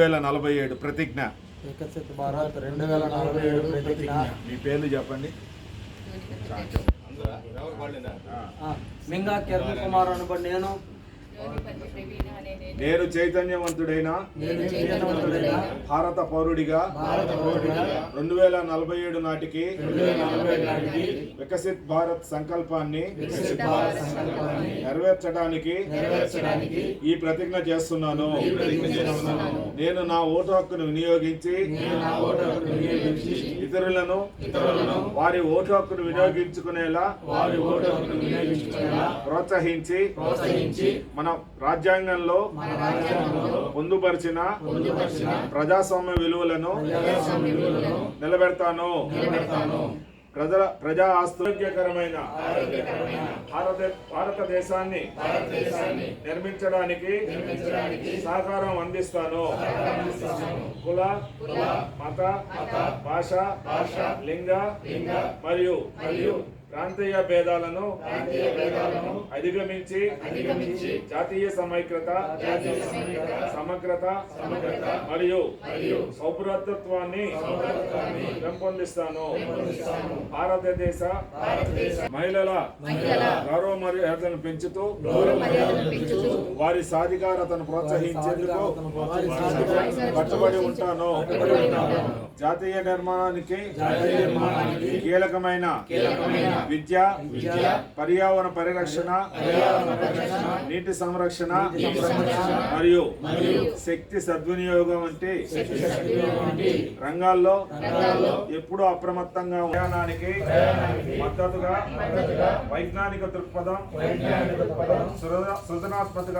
వేల నలభై ఏడు ప్రతిజ్ఞ. వికసిత్ భారత్ రెండు వేల నలభై ఏడు ప్రతిజ్ఞ. మీ పేర్లు చెప్పండి. మింగా కిరణ్ కుమార్ అనబడి నేను. నేను చైతన్యవంతుడైన భారత పౌరుడిగా రెండు వేల నలభై ఏడు నాటికి వికసిత్ భారత్ సంకల్పాన్ని నెరవేర్చడానికి ఈ ప్రతిజ్ఞ చేస్తున్నాను. నేను నా ఓటు హక్కును వినియోగించి ఇతరులను వారి ఓటు హక్కును వినియోగించుకునేలా వారి ఓటు హక్కును వినియోగించుకునేలా ప్రోత్సహించి ప్రోత్సహించి మన రాజ్యాంగంలో మన రాజ్యాంగంలో పొందుపరిచిన పొందుపరిచిన ప్రజాస్వామ్య విలువలను ప్రజాస్వామ్య విలువలను నిలబెడతాను. నిలబెడతాను. ప్రజల ప్రజా ఆరోగ్యకరమైన భారత భారతదేశాన్ని నిర్మించడానికి సహకారం అందిస్తాను. కుల మత భాష లింగ మరియు మరియు ప్రాంతీయ భేదాలను అధిగమించి జాతీయ సమైక్యత సమగ్రత సమగ్రత మరియు సౌభ్రతత్వాన్ని పెంపొందిస్తాను. భారతదేశ మహిళల గౌరవ మర్యాదలను పెంచుతూ వారి సాధికారతను ప్రోత్సహించేందుకు కట్టుబడి ఉంటాను కట్టుబడి ఉంటాను. జాతీయ నిర్మాణానికి జాతీయ నిర్మాణానికి కీలకమైన విద్య పర్యావరణ పరిరక్షణ నీటి సంరక్షణ మరియు మరియు శక్తి సద్వినియోగం వంటి శక్తి సద్వినియోగం వంటి రంగాల్లో ఎప్పుడూ అప్రమత్తంగా ప్రయాణానికి ప్రయాణానికి మద్దతుగా వైజ్ఞానిక దృక్పథం వైజ్ఞానిక దృక్పథం సృజన- సృజనాత్మకత